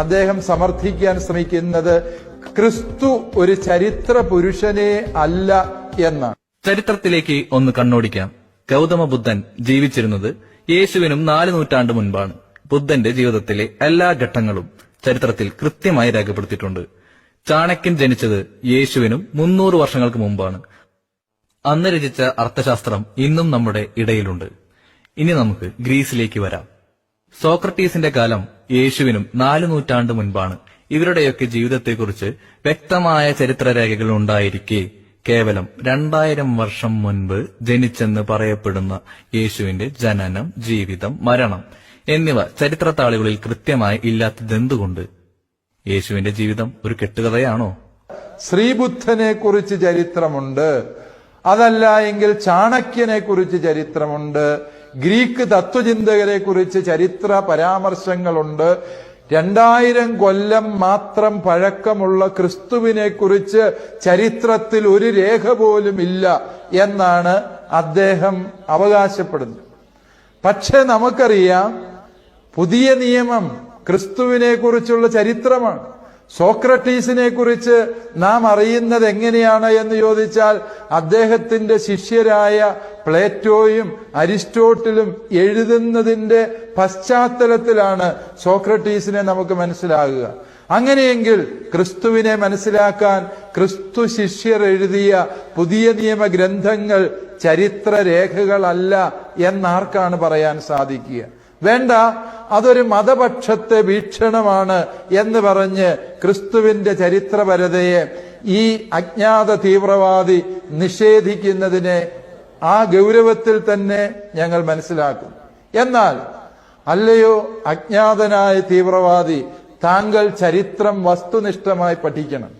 അദ്ദേഹം സമർത്ഥിക്കാൻ ശ്രമിക്കുന്നത് ക്രിസ്തു ഒരു ചരിത്ര പുരുഷനെ അല്ല എന്നാണ് ചരിത്രത്തിലേക്ക് ഒന്ന് കണ്ണോടിക്കാം. ഗൗതമ ബുദ്ധൻ ജീവിച്ചിരുന്നത് യേശുവിനും നാല് നൂറ്റാണ്ട് മുൻപാണ്. ബുദ്ധന്റെ ജീവിതത്തിലെ എല്ലാ ഘട്ടങ്ങളും ചരിത്രത്തിൽ കൃത്യമായി രേഖപ്പെടുത്തിയിട്ടുണ്ട്. ചാണക്യൻ ജനിച്ചത് യേശുവിനും മുന്നൂറ് വർഷങ്ങൾക്ക് മുമ്പാണ്. അന്ന് രചിച്ച അർത്ഥശാസ്ത്രം ഇന്നും നമ്മുടെ ഇടയിലുണ്ട്. ഇനി നമുക്ക് ഗ്രീസിലേക്ക് വരാം. സോക്രട്ടീസിന്റെ കാലം യേശുവിനും നാല് നൂറ്റാണ്ട് മുൻപാണ് ഇവരുടെയൊക്കെ ജീവിതത്തെക്കുറിച്ച് വ്യക്തമായ ചരിത്രരേഖകൾ ഉണ്ടായിരിക്കെ. കേവലം രണ്ടായിരം വർഷം മുൻപ് ജനിച്ചെന്ന് പറയപ്പെടുന്ന യേശുവിന്റെ ജനനം ജീവിതം മരണം എന്നിവ ചരിത്രത്താളുകളിൽ കൃത്യമായി ഇല്ലാത്തതെന്തുകൊണ്ട്? യേശുവിന്റെ ജീവിതം ഒരു കെട്ടുകഥയാണോ? ശ്രീബുദ്ധനെ കുറിച്ച് ചരിത്രമുണ്ട്. അതല്ല എങ്കിൽ ചാണക്യനെ കുറിച്ച് ചരിത്രമുണ്ട്. ഗ്രീക്ക് തത്വചിന്തകരെ കുറിച്ച് ചരിത്ര പരാമർശങ്ങളുണ്ട്. രണ്ടായിരം കൊല്ലം മാത്രം പഴക്കമുള്ള ക്രിസ്തുവിനെ കുറിച്ച് ചരിത്രത്തിൽ ഒരു രേഖ പോലും ഇല്ല എന്നാണ് അദ്ദേഹം അവകാശപ്പെടുന്നത്. പക്ഷെ നമുക്കറിയാം പുതിയ നിയമം ക്രിസ്തുവിനെ കുറിച്ചുള്ള ചരിത്രമാണ്. സോക്രട്ടീസിനെ കുറിച്ച് നാം അറിയുന്നത് എങ്ങനെയാണ് എന്ന് ചോദിച്ചാൽ അദ്ദേഹത്തിന്റെ ശിഷ്യരായ പ്ലേറ്റോയും അരിസ്റ്റോട്ടിലും എഴുതുന്നതിന്റെ പശ്ചാത്തലത്തിലാണ് സോക്രട്ടീസിനെ നമുക്ക് മനസ്സിലാകുക. അങ്ങനെയെങ്കിൽ ക്രിസ്തുവിനെ മനസ്സിലാക്കാൻ ക്രിസ്തു ശിഷ്യർ എഴുതിയ പുതിയ നിയമ ഗ്രന്ഥങ്ങൾ ചരിത്രരേഖകളല്ല എന്നാർക്കാണ് പറയാൻ സാധിക്കുക? വേണ്ട അതൊരു മതപക്ഷത്തെ വീക്ഷണമാണ് എന്ന് പറഞ്ഞ് ക്രിസ്തുവിന്റെ ചരിത്രപരതയെ ഈ അജ്ഞാത തീവ്രവാദി നിഷേധിക്കുന്നതിനെ ആ ഗൗരവത്തിൽ തന്നെ ഞങ്ങൾ മനസ്സിലാക്കും. എന്നാൽ അല്ലയോ അജ്ഞാതനായ തീവ്രവാദി താങ്കൾ ചരിത്രം വസ്തുനിഷ്ഠമായി പഠിക്കണം.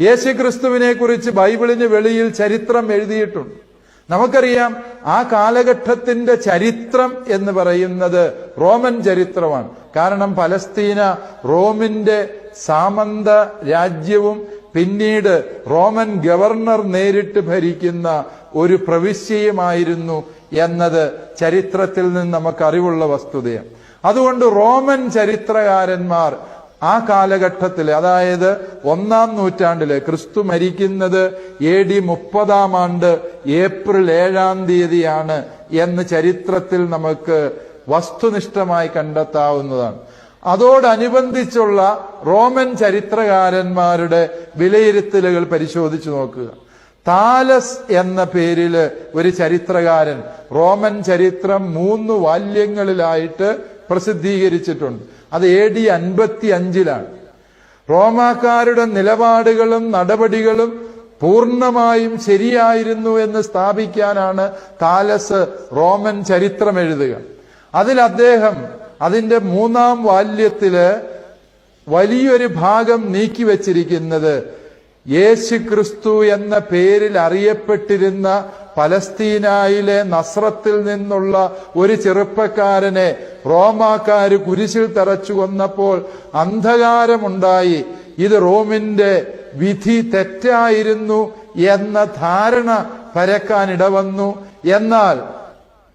യേശുക്രിസ്തുവിനെ കുറിച്ച് ബൈബിളിന് വെളിയിൽ ചരിത്രം എഴുതിയിട്ടുണ്ട്. നമുക്കറിയാം ആ കാലഘട്ടത്തിന്റെ ചരിത്രം എന്ന് പറയുന്നത് റോമൻ ചരിത്രമാണ്. കാരണം പലസ്തീന റോമിന്റെ സാമന്ത രാജ്യവും പിന്നീട് റോമൻ ഗവർണർ നേരിട്ട് ഭരിക്കുന്ന ഒരു പ്രവിശ്യയുമായിരുന്നു എന്നത് ചരിത്രത്തിൽ നിന്ന് നമുക്ക് അറിവുള്ള വസ്തുതയാണ്. അതുകൊണ്ട് റോമൻ ചരിത്രകാരന്മാർ ആ കാലഘട്ടത്തിൽ അതായത് ഒന്നാം നൂറ്റാണ്ടിൽ ക്രിസ്തു മരിക്കുന്നത് എ ഡി മുപ്പതാം ആണ്ട് ഏപ്രിൽ ഏഴാം തീയതിയാണ് എന്ന് ചരിത്രത്തിൽ നമുക്ക് വസ്തുനിഷ്ഠമായി കണ്ടെത്താവുന്നതാണ്. അതോടനുബന്ധിച്ചുള്ള റോമൻ ചരിത്രകാരന്മാരുടെ വിലയിരുത്തലുകൾ പരിശോധിച്ചു നോക്കുക. താലസ് എന്ന പേരിൽ ഒരു ചരിത്രകാരൻ റോമൻ ചരിത്രം മൂന്ന് വാല്യങ്ങളിലായിട്ട് പ്രസിദ്ധീകരിച്ചിട്ടുണ്ട്. അത് എ ഡി അൻപത്തി അഞ്ചിലാണ് റോമാക്കാരുടെ നിലപാടുകളും നടപടികളും പൂർണമായും ശരിയായിരുന്നു എന്ന് സ്ഥാപിക്കാനാണ് താലസ് റോമൻ ചരിത്രം എഴുതുക. അതിൽ അദ്ദേഹം അതിന്റെ മൂന്നാം വാല്യത്തിൽ വലിയൊരു ഭാഗം നീക്കിവച്ചിരിക്കുന്നത് യേശു ക്രിസ്തു എന്ന പേരിൽ അറിയപ്പെട്ടിരുന്ന പലസ്തീനായിലെ നസ്രത്തിൽ നിന്നുള്ള ഒരു ചെറുപ്പക്കാരനെ റോമാക്കാര് കുരിശിൽ തറച്ചു കൊന്നപ്പോൾ അന്ധകാരമുണ്ടായി. ഇത് റോമിന്റെ വിധി തെറ്റായിരുന്നു എന്ന ധാരണ പരക്കാൻ ഇടവന്നു. എന്നാൽ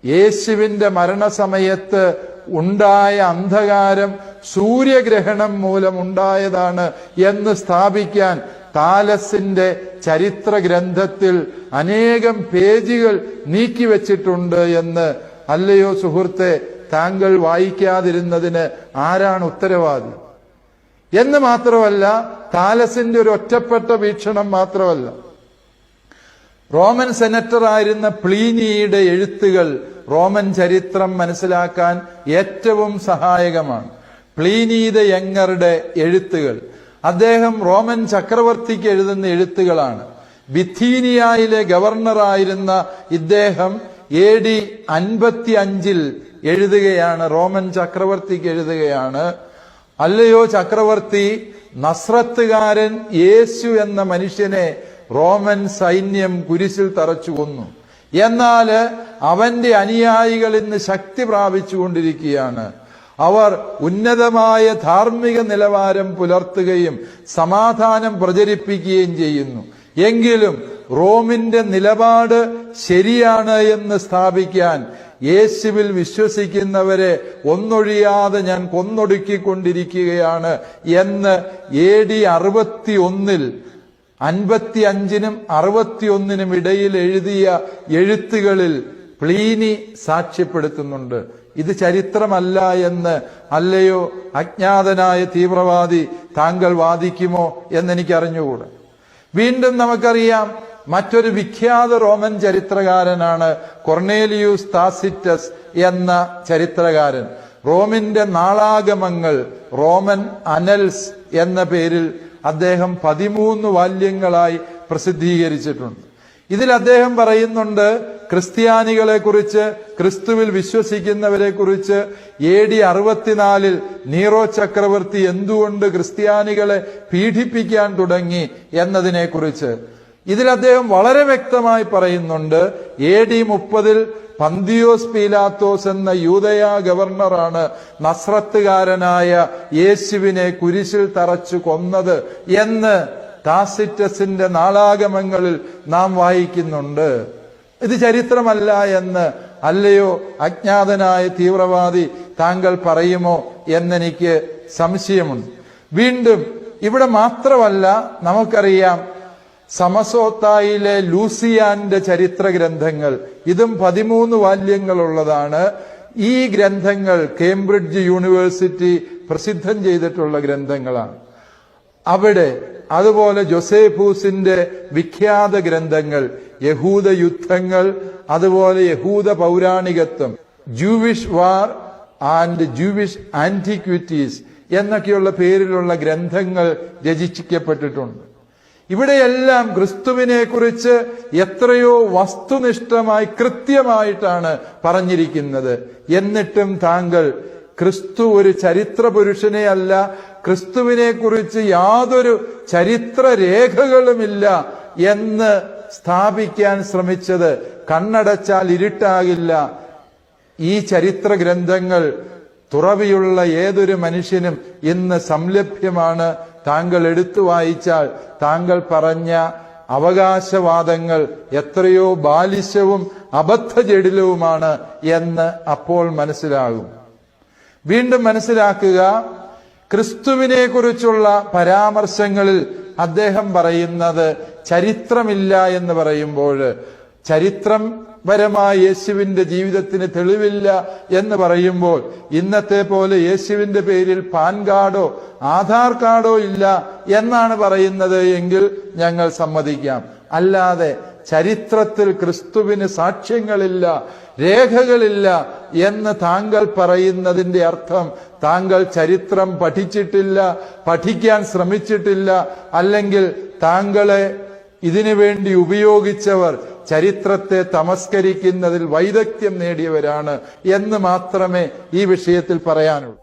യേശുവിന്റെ മരണസമയത്ത് ഉണ്ടായ അന്ധകാരം സൂര്യഗ്രഹണം മൂലം ഉണ്ടായതാണ് എന്ന് സ്ഥാപിക്കാൻ താലസിന്റെ ചരിത്ര ഗ്രന്ഥത്തിൽ അനേകം പേജുകൾ നീക്കിവെച്ചിട്ടുണ്ട് എന്ന് അല്ലയോ സുഹൃത്തെ താങ്കൾ വായിക്കാതിരുന്നതിന് ആരാണ് ഉത്തരവാദി? എന്ന് മാത്രമല്ല താലസിന്റെ ഒരു ഒറ്റപ്പെട്ട വീക്ഷണം മാത്രമല്ല. റോമൻ സെനറ്റർ ആയിരുന്ന പ്ലീനിയുടെ എഴുത്തുകൾ റോമൻ ചരിത്രം മനസ്സിലാക്കാൻ ഏറ്റവും സഹായകമാണ്. പ്ലീനീത യങ്ങറുടെ എഴുത്തുകൾ. അദ്ദേഹം റോമൻ ചക്രവർത്തിക്ക് എഴുതുന്ന എഴുത്തുകളാണ്. ബിഥീനിയയിലെ ഗവർണറായിരുന്ന ഇദ്ദേഹം എ ഡി അൻപത്തി അഞ്ചിൽ എഴുതുകയാണ് റോമൻ ചക്രവർത്തിക്ക് എഴുതുകയാണ്. അല്ലയോ ചക്രവർത്തി നസ്രത്തുകാരൻ യേശു എന്ന മനുഷ്യനെ റോമൻ സൈന്യം കുരിശിൽ തറച്ചു കൊന്നു. എന്നാൽ അവന്റെ അനുയായികൾ ഇന്ന് ശക്തി പ്രാപിച്ചുകൊണ്ടിരിക്കുകയാണ്. അവർ ഉന്നതമായ ധാർമ്മിക നിലവാരം പുലർത്തുകയും സമാധാനം പ്രചരിപ്പിക്കുകയും ചെയ്യുന്നു. എങ്കിലും റോമിന്റെ നിലപാട് ശരിയാണ് എന്ന് സ്ഥാപിക്കാൻ യേശുവിൽ വിശ്വസിക്കുന്നവരെ ഒന്നൊഴിയാതെ ഞാൻ കൊന്നൊടുക്കിക്കൊണ്ടിരിക്കുകയാണ് എന്ന് എ ഡി അറുപത്തി ഒന്നിൽ അൻപത്തി അഞ്ചിനും അറുപത്തിയൊന്നിനും ഇടയിൽ എഴുതിയ എഴുത്തുകളിൽ പ്ലീനി സാക്ഷ്യപ്പെടുത്തുന്നുണ്ട്. ഇത് ചരിത്രമല്ല എന്ന് അല്ലയോ? അജ്ഞാതനായ തീവ്രവാദി താങ്കൾ വാദിക്കുമോ എന്നെനിക്ക് അറിഞ്ഞുകൂടെ വീണ്ടും നമുക്കറിയാം മറ്റൊരു വിഖ്യാത റോമൻ ചരിത്രകാരനാണ് കൊർണേലിയൂസ് താസിറ്റസ് എന്ന ചരിത്രകാരൻ. റോമിന്റെ നാളാഗമങ്ങൾ റോമൻ അനൽസ് എന്ന പേരിൽ അദ്ദേഹം പതിമൂന്ന് വാല്യങ്ങളായി പ്രസിദ്ധീകരിച്ചിട്ടുണ്ട്. ഇതിൽ അദ്ദേഹം പറയുന്നുണ്ട് ക്രിസ്ത്യാനികളെ കുറിച്ച് ക്രിസ്തുവിൽ വിശ്വസിക്കുന്നവരെ കുറിച്ച് എ ഡി അറുപത്തിനാലിൽ നീറോ ചക്രവർത്തി എന്തുകൊണ്ട് ക്രിസ്ത്യാനികളെ പീഡിപ്പിക്കാൻ തുടങ്ങി എന്നതിനെ കുറിച്ച് ഇതിൽ അദ്ദേഹം വളരെ വ്യക്തമായി പറയുന്നുണ്ട് എ ഡി മുപ്പതിൽ പന്തിയോസ് പീലാത്തോസ് എന്ന യൂതയ ഗവർണറാണ് നസ്രത്തുകാരനായ യേശുവിനെ കുരിശിൽ തറച്ചു കൊന്നത് എന്ന് താസിറ്റസിന്റെ നാളാഗമങ്ങളിൽ നാം വായിക്കുന്നുണ്ട്. ഇത് ചരിത്രമല്ല എന്ന് അല്ലയോ അജ്ഞാതനായ തീവ്രവാദി താങ്കൾ പറയുമോ എന്നെനിക്ക് സംശയമുണ്ട്. വീണ്ടും ഇവിടെ മാത്രമല്ല നമുക്കറിയാം സമസോത്തായിലെ ലൂസിയാന്റെ ചരിത്ര ഗ്രന്ഥങ്ങൾ ഇതും പതിമൂന്ന് വാല്യങ്ങളുള്ളതാണ്. ഈ ഗ്രന്ഥങ്ങൾ കേംബ്രിഡ്ജ് യൂണിവേഴ്സിറ്റി പ്രസിദ്ധം ചെയ്തിട്ടുള്ള ഗ്രന്ഥങ്ങളാണ്. അവിടെ അതുപോലെ ജോസേഫൂസിന്റെ വിഖ്യാത ഗ്രന്ഥങ്ങൾ യഹൂദ യുദ്ധങ്ങൾ അതുപോലെ യഹൂദ പൗരാണികത്വം Jewish war and Jewish antiquities എന്നൊക്കെയുള്ള പേരിലുള്ള ഗ്രന്ഥങ്ങൾ രചിക്കപ്പെട്ടിട്ടുണ്ട് ഇവിടെയെല്ലാം ക്രിസ്തുവിനെ കുറിച്ച് എത്രയോ വസ്തുനിഷ്ഠമായി കൃത്യമായിട്ടാണ് പറഞ്ഞിരിക്കുന്നത്. എന്നിട്ടും താങ്കൾ ക്രിസ്തു ഒരു ചരിത്ര പുരുഷനെയല്ല ക്രിസ്തുവിനെ കുറിച്ച് യാതൊരു ചരിത്ര രേഖകളുമില്ല എന്ന് സ്ഥാപിക്കാൻ ശ്രമിച്ചത് കണ്ണടച്ചാൽ ഇരുട്ടാകില്ല. ഈ ചരിത്ര ഗ്രന്ഥങ്ങൾ തുറവിയുള്ള ഏതൊരു മനുഷ്യനും ഇന്ന് സംലഭ്യമാണ്. താങ്കൾ എടുത്തു വായിച്ചാൽ താങ്കൾ പറഞ്ഞ അവകാശവാദങ്ങൾ എത്രയോ ബാലിശവും അബദ്ധജടിലവുമാണ് എന്ന് അപ്പോൾ മനസ്സിലാകും. വീണ്ടും മനസ്സിലാക്കുക ക്രിസ്തുവിനെ കുറിച്ചുള്ള പരാമർശങ്ങളിൽ അദ്ദേഹം പറയുന്നത് ചരിത്രമില്ല എന്ന് പറയുമ്പോൾ ചരിത്രം പരമായ യേശുവിന്റെ ജീവിതത്തിന് തെളിവില്ല എന്ന് പറയുമ്പോൾ ഇന്നത്തെ പോലെ യേശുവിന്റെ പേരിൽ പാൻ കാർഡോ ആധാർ കാർഡോ ഇല്ല എന്നാണ് പറയുന്നത് എങ്കിൽ ഞങ്ങൾ സമ്മതിക്കാം. അല്ലാതെ ചരിത്രത്തിൽ ക്രിസ്തുവിന് സാക്ഷ്യങ്ങളില്ല രേഖകളില്ല എന്ന് താങ്കൾ പറയുന്നതിന്റെ അർത്ഥം താങ്കൾ ചരിത്രം പഠിച്ചിട്ടില്ല പഠിക്കാൻ ശ്രമിച്ചിട്ടില്ല അല്ലെങ്കിൽ താങ്കളെ ഇതിനു വേണ്ടി ഉപയോഗിച്ചവർ ചരിത്രത്തെ തമസ്കരിക്കുന്നതിൽ വൈദഗ്ധ്യം നേടിയവരാണ് എന്ന് മാത്രമേ ഈ വിഷയത്തിൽ പറയാനുള്ളൂ.